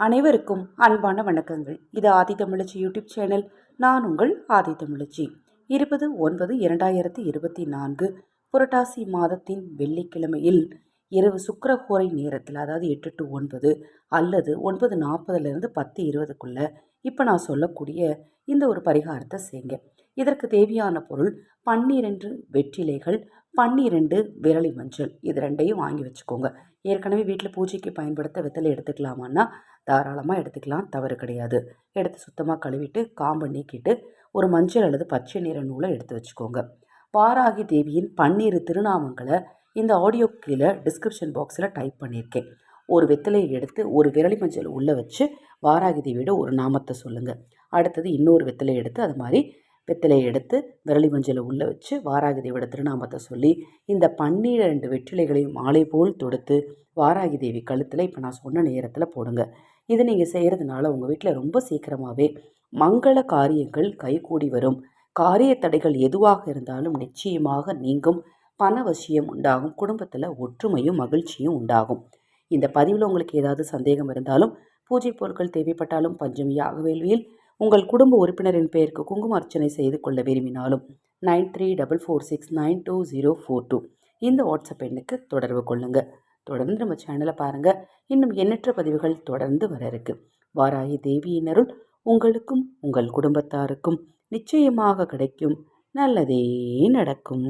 அனைவருக்கும் அன்பான வணக்கங்கள். இது ஆதி தமிழச்சி யூடியூப் சேனல். நான் உங்கள் ஆதி தமிழச்சி. இருபது ஒன்பது இரண்டாயிரத்தி இருபத்தி நான்கு புரட்டாசி மாதத்தின் வெள்ளிக்கிழமையில் இரவு சுக்கிரஹோரை நேரத்தில் அதாவது எட்டு டு ஒன்பது அல்லது ஒன்பது நாற்பதுலேருந்து பத்து இருபதுக்குள்ளே இப்போ நான் சொல்லக்கூடிய இந்த ஒரு பரிகாரத்தை செய்யுங்க இதற்கு தேவையான பொருள் பன்னிரெண்டு வெற்றிலைகள் பன்னிரெண்டு விரலி மஞ்சள். இது ரெண்டையும் வாங்கி வச்சுக்கோங்க. ஏற்கனவே வீட்டில் பூஜைக்கு பயன்படுத்த வெத்தலை எடுத்துக்கலாமான்னா தாராளமாக எடுத்துக்கலாம் தவறு கிடையாது. எடுத்து சுத்தமாக கழுவிட்டு காம்பை நீக்கிட்டு ஒரு மஞ்சள் அல்லது பச்சை நிற நூலை எடுத்து வச்சுக்கோங்க. வாராகி தேவியின் பன்னிரு திருநாமங்களை இந்த ஆடியோ கீழே டிஸ்கிரிப்ஷன் பாக்ஸில் டைப் பண்ணியிருக்கேன். ஒரு வெத்தலையை எடுத்து ஒரு விரலி மஞ்சள் உள்ளே வச்சு வாராகிதி வீடு ஒரு நாமத்தை சொல்லுங்கள் அடுத்தது இன்னொரு வெத்தலையை எடுத்து அது மாதிரி வெத்தலையை எடுத்து விரலி மஞ்சளை உள்ளே வச்சு வாராகிதேவியோட திருநாமத்தை சொல்லி இந்த பன்னிரண்டு வெற்றிலைகளையும் மாலை போல் தொடுத்து வாராகி தேவி கழுத்தில் இப்போ நான் சொன்ன நேரத்தில் போடுங்க. இது நீங்கள் செய்கிறதுனால உங்கள் வீட்டில் ரொம்ப சீக்கிரமாகவே மங்கள காரியங்கள் கைகூடி வரும். காரிய தடைகள் எதுவாக இருந்தாலும் நிச்சயமாக நீங்கும். பணவசியம் உண்டாகும் குடும்பத்தில் ஒற்றுமையும் மகிழ்ச்சியும் உண்டாகும். இந்த பதிவில் உங்களுக்கு ஏதாவது சந்தேகம் இருந்தாலும் பூஜை பொருட்கள் தேவைப்பட்டாலும் பஞ்சமி யாகவேள்வியில் உங்கள் குடும்ப உறுப்பினரின் பெயருக்கு குங்கும அர்ச்சனை செய்து கொள்ள விரும்பினாலும் nine three double four six nine two zero four two இந்த வாட்ஸ்அப் எண்ணுக்கு தொடர்பு கொள்ளுங்கள் தொடர்ந்து நம்ம சேனலை பாருங்கள் இன்னும் எண்ணற்ற பதிவுகள் தொடர்ந்து வர இருக்கு. வாராகி தேவியினருள் உங்களுக்கும் உங்கள் குடும்பத்தாருக்கும் நிச்சயமாக கிடைக்கும். நல்லதே நடக்கும்.